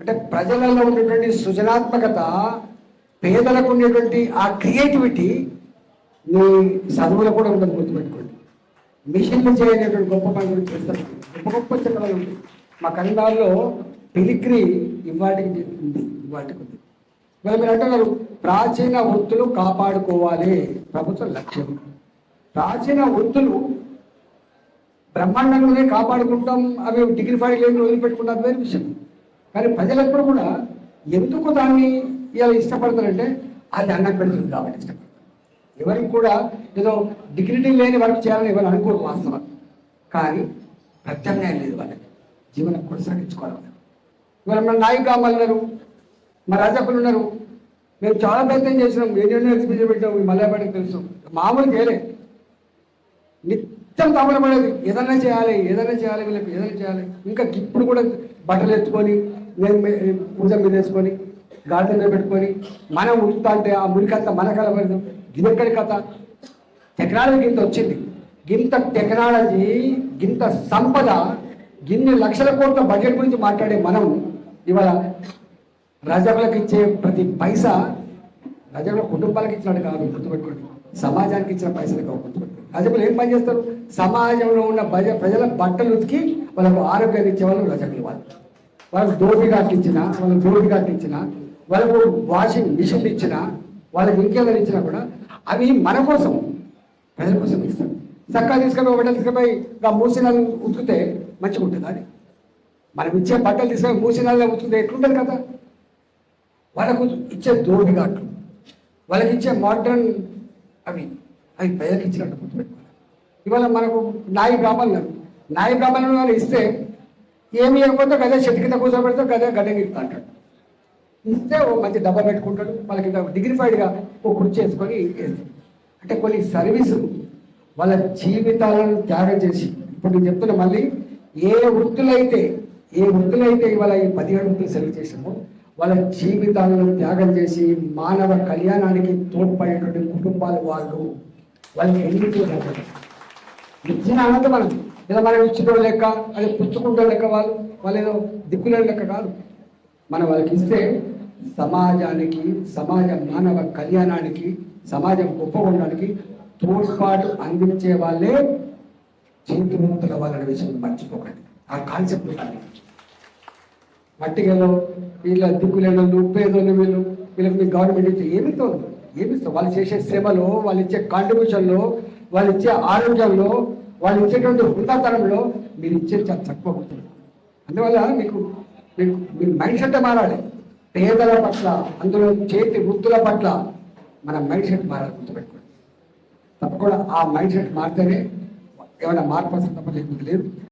అంటే ప్రజలలో ఉన్నటువంటి సృజనాత్మకత పేదలకు ఉండేటువంటి ఆ క్రియేటివిటీ మీ చదువులో కూడా ఉండదు గుర్తుపెట్టుకోండి. మిషన్లు చేయలేటువంటి గొప్ప పని గురించి చేస్తారు గొప్ప గొప్ప చిత్రాలు ఉంటాయి మా కన్నడాల్లో పిలిక్రి ఇవాటికి ఉంది. ఇవాటికి ఉంది. మరి మీరు అంటున్నారు ప్రాచీన వృత్తులు కాపాడుకోవాలి. ప్రభుత్వ లక్ష్యం. ప్రాచీన వృత్తులు బ్రహ్మాండంలోనే కాపాడుకుంటాం. అవి డిగ్రీ డిగ్నిఫైడ్ లేని వదిలిపెట్టుకున్నది వేరే విషయం. కానీ ప్రజలెప్పుడు కూడా ఎందుకు దాన్ని ఇలా ఇష్టపడతారంటే అది అన్నం పెడుతుంది కాబట్టి ఇష్టపడతారు. ఎవరికి కూడా ఏదో డిగ్నిటీ లేని వర్క్ చేయాలని ఎవరు అనుకోరు వాస్తవం. కానీ ప్రత్యామ్నాయం లేదు వాళ్ళకి. జీవనం కొనసాగించుకోవాలి వాళ్ళు. ఇవాళ మన నాయకులు ఉన్నారు మా రాజాకులు ఉన్నారు. మేము చాలా ప్రయత్నం చేసినాం ఎన్నెన్నో ఎక్స్పీరియన్స్ పెట్టాము ఈ తెలుసు. మామూలు చేయలే. నిత్యం తపనపడేది ఏదైనా చేయాలి ఏదైనా చేయాలి వీళ్ళకి ఏదైనా చేయాలి. ఇంకా ఇప్పుడు కూడా బట్టలు ఎత్తుకొని నేను పూజ మీద వేసుకొని గార్డెన్ పెట్టుకొని మనం ఉడుతా అంటే ఆ మురికంతా మన కలవదు గిదెక్కడి కథ. టెక్నాలజీ గింత వచ్చింది. గింత టెక్నాలజీ గింత సంపద గిన్ని లక్షల కోట్ల బడ్జెట్ గురించి మాట్లాడే మనం ఇవాళ రజకులకు ఇచ్చే ప్రతి పైసా రజకుల కుటుంబాలకు ఇచ్చినట్టు కాదు గుర్తుపెట్టుకోండి. సమాజానికి ఇచ్చిన పైసలు కావు గుర్తుపెట్టుకోండి. రజకులు ఏం పని చేస్తారు సమాజంలో ఉన్న ప్రజ ప్రజల బట్టలు ఉతికి వాళ్ళకు ఆరోగ్యాన్ని ఇచ్చేవాళ్ళు రజకులు వాళ్ళు. వాళ్ళకి దోపి కట్టించిన వాళ్ళకి దోపి కట్టించిన వాళ్ళకు వాషింగ్ మిషన్ ఇచ్చిన వాళ్ళకి ఇంకేదైనా ఇచ్చినా కూడా అవి మన కోసం ప్రజల కోసం ఇస్తారు చక్కగా తీసుకొని బట్టలు తీసుకుపోయి ఇంకా మూసినాలు ఉతికితే మంచిగా ఉంటుంది అది? మనం ఇచ్చే బట్టలు తీసుకొని మూసినాలు ఉతికితే ఎట్లుంటుంది కదా వాళ్ళకు ఇచ్చే దోబిగాట్లు వాళ్ళకి ఇచ్చే మోడ్రన్ అవి అవి ప్రజలకు ఇచ్చినట్టు గుర్తుపెట్టుకోవాలి ఇవాళ మనకు నాయి బ్రాహ్మణులు నాయి బ్రాహ్మణులు వాళ్ళు ఇస్తే ఏమి ఇవ్వకపోతే గదే చెట్టు కింద కూర్చోబెడితే గదే గడ్డ అంటాడు. ఇస్తే ఓ మంచి డబ్బా పెట్టుకుంటాడు. వాళ్ళకి ఇంకా డిగ్నిఫైడ్గా ఓ కుర్చీ వేసుకొని వేస్తాడు. అంటే కొన్ని సర్వీసులు వాళ్ళ జీవితాలను త్యాగం చేసి ఇప్పుడు నేను చెప్తున్నా మళ్ళీ ఏ వృత్తులైతే ఏ వృత్తులైతే ఇవాళ ఈ పదిహేడు వృత్తులు సెలవు చేసామో వాళ్ళ జీవితాలను త్యాగం చేసి మానవ కళ్యాణానికి తోడ్పడేటువంటి కుటుంబాలు వాళ్ళు వాళ్ళకి ఎన్నికలు ఇచ్చిన ఆనందం మనం ఇలా మనం ఇచ్చిన లెక్క అదే పుచ్చుకుంటే లెక్క వాళ్ళు వాళ్ళు ఏదో దిక్కులే లెక్క కాదు. మనం వాళ్ళకి ఇస్తే సమాజానికి సమాజ మానవ కళ్యాణానికి సమాజం గొప్ప ఉండడానికి తోడ్పాటు అందించే వాళ్ళే జీవితముక్తుల వాళ్ళని విషయం మర్చిపోకండి. ఆ కాన్సెప్ట్ ఉండాలి. మట్టిగలో వీళ్ళ దిక్కులేని ఉప్పేదోళ్ళు వీళ్ళు వీళ్ళకి మీ గవర్నమెంట్ ఇచ్చే ఏమితో ఏమిస్తాం వాళ్ళు చేసే సేవలో వాళ్ళు ఇచ్చే కాంట్రిబ్యూషన్లో వాళ్ళు ఇచ్చే ఆరోగ్యంలో వాళ్ళు ఇచ్చేటువంటి హృదయతరంలో మీరు ఇచ్చేది చాలా తక్కువ అవుతుంది అందువల్ల మీకు మీకు మీరు మైండ్ సెట్ మారాలి. పేదల పట్ల అందులో చేతి వృత్తుల పట్ల మన మైండ్ సెట్ మారాలి గుర్తుపెట్టుకోండి. తప్పకుండా ఆ మైండ్ సెట్ మారితేనే ఏమైనా మార్పు వస్తుంది లేదు.